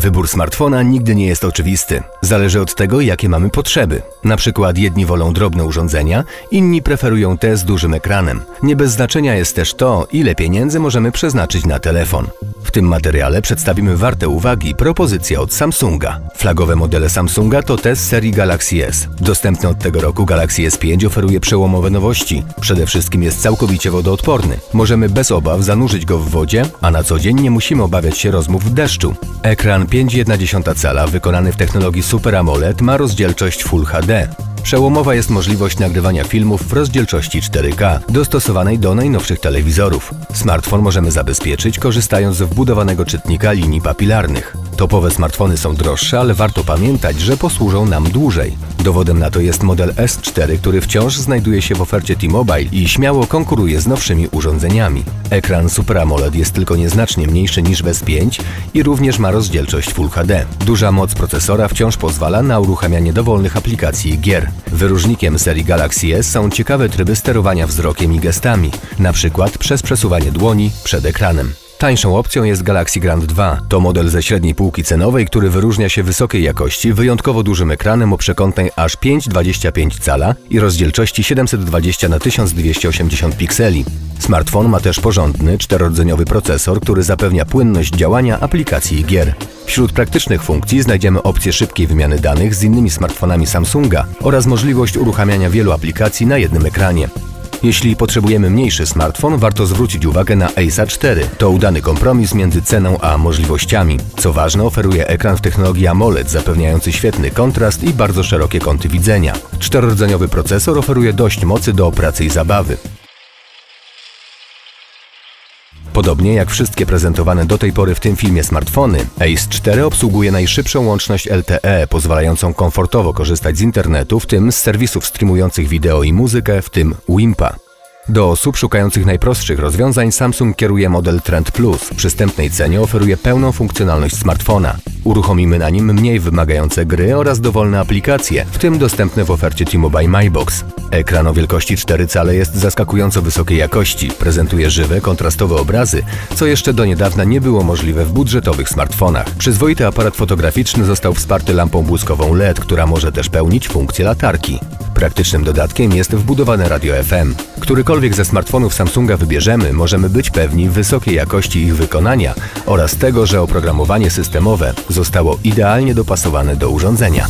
Wybór smartfona nigdy nie jest oczywisty. Zależy od tego, jakie mamy potrzeby. Na przykład jedni wolą drobne urządzenia, inni preferują te z dużym ekranem. Nie bez znaczenia jest też to, ile pieniędzy możemy przeznaczyć na telefon. W tym materiale przedstawimy warte uwagi propozycje od Samsunga. Flagowe modele Samsunga to te z serii Galaxy S. Dostępny od tego roku Galaxy S5 oferuje przełomowe nowości. Przede wszystkim jest całkowicie wodoodporny. Możemy bez obaw zanurzyć go w wodzie, a na co dzień nie musimy obawiać się rozmów w deszczu. Ekran 5,1 cala wykonany w technologii Super AMOLED ma rozdzielczość Full HD. Przełomowa jest możliwość nagrywania filmów w rozdzielczości 4K, dostosowanej do najnowszych telewizorów. Smartfon możemy zabezpieczyć korzystając z wbudowanego czytnika linii papilarnych. Topowe smartfony są droższe, ale warto pamiętać, że posłużą nam dłużej. Dowodem na to jest model S4, który wciąż znajduje się w ofercie T-Mobile i śmiało konkuruje z nowszymi urządzeniami. Ekran Super AMOLED jest tylko nieznacznie mniejszy niż w S5 i również ma rozdzielczość Full HD. Duża moc procesora wciąż pozwala na uruchamianie dowolnych aplikacji i gier. Wyróżnikiem serii Galaxy S są ciekawe tryby sterowania wzrokiem i gestami, na przykład przez przesuwanie dłoni przed ekranem. Tańszą opcją jest Galaxy Grand 2. To model ze średniej półki cenowej, który wyróżnia się wysokiej jakości, wyjątkowo dużym ekranem o przekątnej aż 5,25 cala i rozdzielczości 720 x 1280 pikseli. Smartfon ma też porządny, czterodzeniowy procesor, który zapewnia płynność działania aplikacji i gier. Wśród praktycznych funkcji znajdziemy opcję szybkiej wymiany danych z innymi smartfonami Samsunga oraz możliwość uruchamiania wielu aplikacji na jednym ekranie. Jeśli potrzebujemy mniejszy smartfon, warto zwrócić uwagę na Ace 4. To udany kompromis między ceną a możliwościami. Co ważne, oferuje ekran w technologii AMOLED, zapewniający świetny kontrast i bardzo szerokie kąty widzenia. Czterorodzeniowy procesor oferuje dość mocy do pracy i zabawy. Podobnie jak wszystkie prezentowane do tej pory w tym filmie smartfony, Ace 4 obsługuje najszybszą łączność LTE, pozwalającą komfortowo korzystać z internetu, w tym z serwisów streamujących wideo i muzykę, w tym Wimpa. Do osób szukających najprostszych rozwiązań Samsung kieruje model Trend Plus. W przystępnej cenie oferuje pełną funkcjonalność smartfona. Uruchomimy na nim mniej wymagające gry oraz dowolne aplikacje, w tym dostępne w ofercie T-Mobile MyBox. Ekran o wielkości 4 cale jest zaskakująco wysokiej jakości, prezentuje żywe, kontrastowe obrazy, co jeszcze do niedawna nie było możliwe w budżetowych smartfonach. Przyzwoity aparat fotograficzny został wsparty lampą błyskową LED, która może też pełnić funkcję latarki. Praktycznym dodatkiem jest wbudowane radio FM. Którykolwiek ze smartfonów Samsunga wybierzemy, możemy być pewni wysokiej jakości ich wykonania oraz tego, że oprogramowanie systemowe zostało idealnie dopasowane do urządzenia.